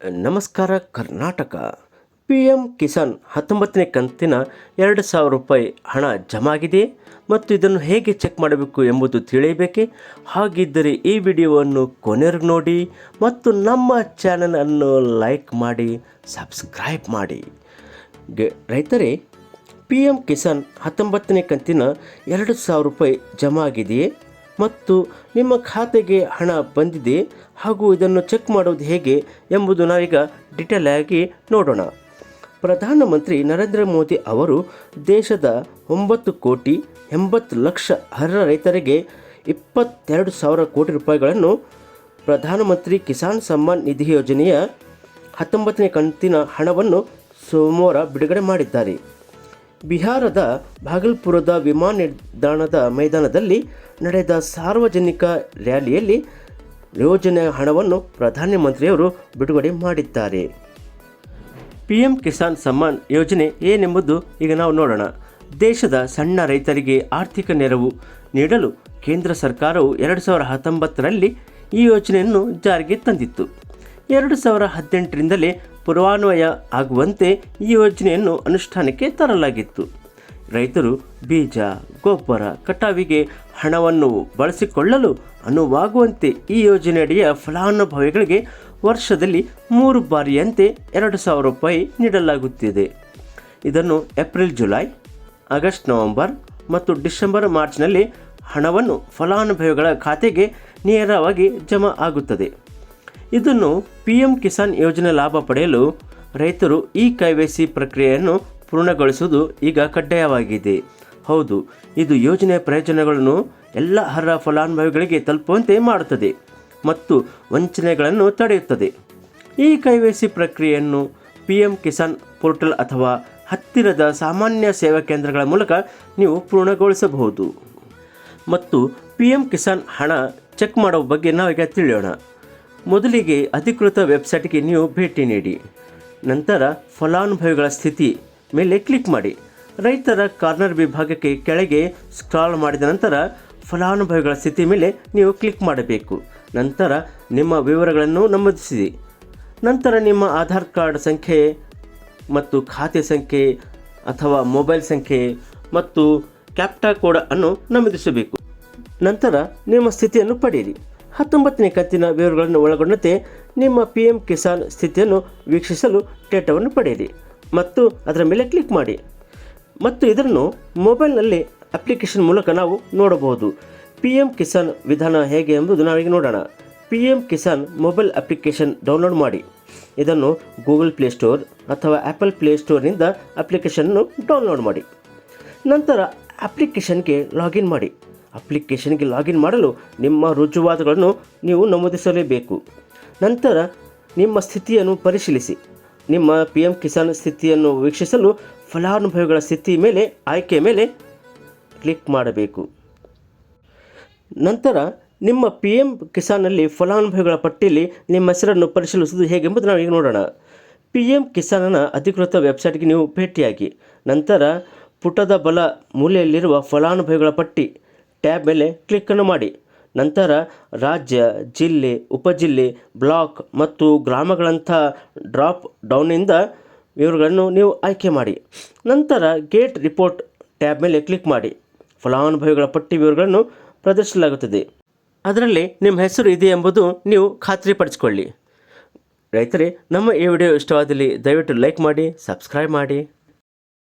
ನಮಸ್ಕಾರ, Karnataka. P M Kisan ಹತ್ತೊಂಬತ್ತನೇ ಕಂತಿನ ಎರಡು ಸಾವಿರ ರೂಪಾಯಿ ಹಣ ಜಮಾ ಆಗಿದೆ ಮತ್ತು ಇದನ್ನು ಹೇಗೆ ಚೆಕ್ ಮಾಡಬೇಕು ಎಂಬುದು ತಿಳಿಯಬೇಕೆ? ಹಾಗಿದ್ದರೆ ಈ ವಿಡಿಯೋವನ್ನು ಕೊನೆವರೆಗೂ ನೋಡಿ ಮತ್ತು ನಮ್ಮ ಚಾನಲನ್ನು ಲೈಕ್ ಮಾಡಿ, ಸಬ್ಸ್ಕ್ರೈಬ್ ಮಾಡಿ. ರೈತರೇ ಪಿ ಎಂ ಕಿಸಾನ್ ಹತ್ತೊಂಬತ್ತನೇ ಕಂತಿನ ಎರಡು ಸಾವಿರ ರೂಪಾಯಿ ಜಮಾ ಆಗಿದೆಯೇ ಮತ್ತು ನಿಮ್ಮ ಖಾತೆಗೆ ಹಣ ಬಂದಿದೆ ಹಾಗೂ ಇದನ್ನು ಚೆಕ್ ಮಾಡೋದು ಹೇಗೆ ಎಂಬುದು ನಾವೀಗ ಡಿಟೇಲ್ ಆಗಿ ನೋಡೋಣ. ಪ್ರಧಾನಮಂತ್ರಿ ನರೇಂದ್ರ ಮೋದಿ ಅವರು ದೇಶದ ಒಂಬತ್ತು ಕೋಟಿ ಎಂಬತ್ತು ಲಕ್ಷ ಅರ್ಹ ರೈತರಿಗೆ ಇಪ್ಪತ್ತೆರಡು ಸಾವಿರ ಕೋಟಿ ರೂಪಾಯಿಗಳನ್ನು ಪ್ರಧಾನಮಂತ್ರಿ ಕಿಸಾನ್ ಸಮ್ಮಾನ್ ನಿಧಿ ಯೋಜನೆಯ ಹತ್ತೊಂಬತ್ತನೇ ಕಂತಿನ ಹಣವನ್ನು ಸೋಮವಾರ ಬಿಡುಗಡೆ ಮಾಡಿದ್ದಾರೆ. ಬಿಹಾರದ ಭಾಗಲ್ಪುರದ ವಿಮಾನ ನಿಲ್ದಾಣದ ಮೈದಾನದಲ್ಲಿ ನಡೆದ ಸಾರ್ವಜನಿಕ ರ್ಯಾಲಿಯಲ್ಲಿ ಯೋಜನೆಯ ಹಣವನ್ನು ಪ್ರಧಾನಮಂತ್ರಿಯವರು ಬಿಡುಗಡೆ ಮಾಡಿದ್ದಾರೆ. ಪಿ ಎಂ ಕಿಸಾನ್ ಸಮ್ಮಾನ್ ಯೋಜನೆ ಏನೆಂಬುದು ಈಗ ನಾವು ನೋಡೋಣ. ದೇಶದ ಸಣ್ಣ ರೈತರಿಗೆ ಆರ್ಥಿಕ ನೆರವು ನೀಡಲು ಕೇಂದ್ರ ಸರ್ಕಾರವು ಎರಡು ಸಾವಿರ ಹತ್ತೊಂಬತ್ತರಲ್ಲಿ ಈ ಯೋಜನೆಯನ್ನು ಜಾರಿಗೆ ತಂದಿತ್ತು. ಎರಡು ಸಾವಿರ ಹದಿನೆಂಟರಿಂದಲೇ ಪೂರ್ವಾನ್ವಯ ಆಗುವಂತೆ ಈ ಯೋಜನೆಯನ್ನು ಅನುಷ್ಠಾನಕ್ಕೆ ತರಲಾಗಿತ್ತು. ರೈತರು ಬೀಜ, ಗೊಬ್ಬರ, ಕಟಾವಿಗೆ ಹಣವನ್ನು ಬಳಸಿಕೊಳ್ಳಲು ಅನುವಾಗುವಂತೆ ಈ ಯೋಜನೆಯಡಿಯ ಫಲಾನುಭವಿಗಳಿಗೆ ವರ್ಷದಲ್ಲಿ ಮೂರು ಬಾರಿಯಂತೆ ಎರಡು ಸಾವಿರ ರೂಪಾಯಿ ನೀಡಲಾಗುತ್ತಿದೆ. ಇದನ್ನು ಏಪ್ರಿಲ್, ಜುಲೈ, ಆಗಸ್ಟ್, ನವೆಂಬರ್ ಮತ್ತು ಡಿಸೆಂಬರ್, ಮಾರ್ಚ್ನಲ್ಲಿ ಹಣವನ್ನು ಫಲಾನುಭವಿಗಳ ಖಾತೆಗೆ ನೇರವಾಗಿ ಜಮಾ ಆಗುತ್ತದೆ. ಇದನ್ನು ಪಿ ಎಂ ಕಿಸಾನ್ ಯೋಜನೆ ಲಾಭ ಪಡೆಯಲು ರೈತರು ಈ ಕೈವೇಸಿ ಪ್ರಕ್ರಿಯೆಯನ್ನು ಪೂರ್ಣಗೊಳಿಸುವುದು ಈಗ ಕಡ್ಡಾಯವಾಗಿದೆ. ಹೌದು, ಇದು ಯೋಜನೆಯ ಪ್ರಯೋಜನಗಳನ್ನು ಎಲ್ಲ ಅರ್ಹ ಫಲಾನುಭವಿಗಳಿಗೆ ತಲುಪುವಂತೆ ಮಾಡುತ್ತದೆ ಮತ್ತು ವಂಚನೆಗಳನ್ನು ತಡೆಯುತ್ತದೆ. ಈ ಕೈವೇಸಿ ಪ್ರಕ್ರಿಯೆಯನ್ನು ಪಿ ಎಂ ಕಿಸಾನ್ ಪೋರ್ಟಲ್ ಅಥವಾ ಹತ್ತಿರದ ಸಾಮಾನ್ಯ ಸೇವಾ ಕೇಂದ್ರಗಳ ಮೂಲಕ ನೀವು ಪೂರ್ಣಗೊಳಿಸಬಹುದು. ಮತ್ತು ಪಿ ಎಂ ಕಿಸಾನ್ ಹಣ ಚೆಕ್ ಮಾಡುವ ಬಗ್ಗೆ ನಾವೀಗ ತಿಳಿಯೋಣ. ಮೊದಲಿಗೆ ಅಧಿಕೃತ ವೆಬ್ಸೈಟ್ಗೆ ನೀವು ಭೇಟಿ ನೀಡಿ. ನಂತರ ಫಲಾನುಭವಿಗಳ ಸ್ಥಿತಿ ಮೇಲೆ ಕ್ಲಿಕ್ ಮಾಡಿ. ರೈತರ ಕಾರ್ನರ್ ವಿಭಾಗಕ್ಕೆ ಕೆಳಗೆ ಸ್ಕ್ರಾಲ್ ಮಾಡಿದ ನಂತರ ಫಲಾನುಭವಿಗಳ ಸ್ಥಿತಿ ಮೇಲೆ ನೀವು ಕ್ಲಿಕ್ ಮಾಡಬೇಕು. ನಂತರ ನಿಮ್ಮ ವಿವರಗಳನ್ನು ನಮೂದಿಸಿ ನಂತರ ನಿಮ್ಮ ಆಧಾರ್ ಕಾರ್ಡ್ ಸಂಖ್ಯೆ ಮತ್ತು ಖಾತೆ ಸಂಖ್ಯೆ ಅಥವಾ ಮೊಬೈಲ್ ಸಂಖ್ಯೆ ಮತ್ತು ಕ್ಯಾಪ್ಟಾ ಕೋಡ್ ಅನ್ನು ನಮೂದಿಸಬೇಕು. ನಂತರ ನಿಮ್ಮ ಸ್ಥಿತಿಯನ್ನು ಪಡೆಯಿರಿ. ಹತ್ತೊಂಬತ್ತನೇ ಕಂತಿನ ವಿವರಗಳನ್ನು ಒಳಗೊಂಡಂತೆ ನಿಮ್ಮ ಪಿ ಎಂ ಕಿಸಾನ್ ಸ್ಥಿತಿಯನ್ನು ವೀಕ್ಷಿಸಲು ಡೇಟಾವನ್ನು ಪಡೆಯಿರಿ ಮತ್ತು ಅದರ ಮೇಲೆ ಕ್ಲಿಕ್ ಮಾಡಿ. ಮತ್ತು ಇದನ್ನು ಮೊಬೈಲ್ನಲ್ಲಿ ಅಪ್ಲಿಕೇಶನ್ ಮೂಲಕ ನಾವು ನೋಡಬಹುದು. ಪಿ ಎಂ ಕಿಸಾನ್ ವಿಧಾನ ಹೇಗೆ ಎಂಬುದು ನಾವೀಗ ನೋಡೋಣ. P M Kisan mobile application download ಮಾಡಿ. ಇದನ್ನು ಗೂಗಲ್ ಪ್ಲೇಸ್ಟೋರ್ ಅಥವಾ ಆ್ಯಪಲ್ ಪ್ಲೇಸ್ಟೋರ್ನಿಂದ ಅಪ್ಲಿಕೇಶನ್ನು ಡೌನ್ಲೋಡ್ ಮಾಡಿ. ನಂತರ ಅಪ್ಲಿಕೇಶನ್ಗೆ ಲಾಗಿನ್ ಮಾಡಿ. ಅಪ್ಲಿಕೇಶನ್ಗೆ ಲಾಗಿನ್ ಮಾಡಲು ನಿಮ್ಮ ರುಜುವಾತುಗಳನ್ನು ನೀವು ನಮೂದಿಸಲೇಬೇಕು. ನಂತರ ನಿಮ್ಮ ಸ್ಥಿತಿಯನ್ನು ಪರಿಶೀಲಿಸಿ. ನಿಮ್ಮ ಪಿ ಎಂ ಕಿಸಾನ್ ಸ್ಥಿತಿಯನ್ನು ವೀಕ್ಷಿಸಲು ಫಲಾನುಭವಿಗಳ ಸ್ಥಿತಿ ಮೇಲೆ, ಆಯ್ಕೆ ಮೇಲೆ ಕ್ಲಿಕ್ ಮಾಡಬೇಕು. ನಂತರ ನಿಮ್ಮ ಪಿ ಎಂ ಕಿಸಾನಲ್ಲಿ ಫಲಾನುಭವಿಗಳ ಪಟ್ಟಿಯಲ್ಲಿ ನಿಮ್ಮ ಹೆಸರನ್ನು ಪರಿಶೀಲಿಸುವುದು ಹೇಗೆಂಬುದು ನಾವು ಈಗ ನೋಡೋಣ. ಪಿ ಎಂ ಕಿಸಾನನ ಅಧಿಕೃತ ವೆಬ್ಸೈಟ್ಗೆ ನೀವು ಭೇಟಿಯಾಗಿ. ನಂತರ ಪುಟದ ಬಲ ಮೂಲೆಯಲ್ಲಿರುವ ಫಲಾನುಭವಿಗಳ ಪಟ್ಟಿ. ಟ್ಯಾಬ್ ಮೇಲೆ ಕ್ಲಿಕ್ಕನ್ನು ಮಾಡಿ. ನಂತರ ರಾಜ್ಯ, ಜಿಲ್ಲೆ, ಉಪಜಿಲ್ಲೆ, ಬ್ಲಾಕ್ ಮತ್ತು ಗ್ರಾಮಗಳಂಥ ಡ್ರಾಪ್ ಡೌನಿಂದ ವಿವರಗಳನ್ನು ನೀವು ಆಯ್ಕೆ ಮಾಡಿ. ನಂತರ ಗೇಟ್ ರಿಪೋರ್ಟ್ ಟ್ಯಾಬ್ ಮೇಲೆ ಕ್ಲಿಕ್ ಮಾಡಿ. ಫಲಾನುಭವಿಗಳ ಪಟ್ಟಿ ವಿವರಗಳನ್ನು ಪ್ರದರ್ಶಿಸಲಾಗುತ್ತದೆ. ಅದರಲ್ಲಿ ನಿಮ್ಮ ಹೆಸರು ಇದೆ ಎಂಬುದು ನೀವು ಖಾತ್ರಿಪಡಿಸಿಕೊಳ್ಳಿ. ರೈತರೇ, ನಮ್ಮ ಈ ವಿಡಿಯೋ ಇಷ್ಟವಾದಲ್ಲಿ ದಯವಿಟ್ಟು ಲೈಕ್ ಮಾಡಿ, ಸಬ್ಸ್ಕ್ರೈಬ್ ಮಾಡಿ.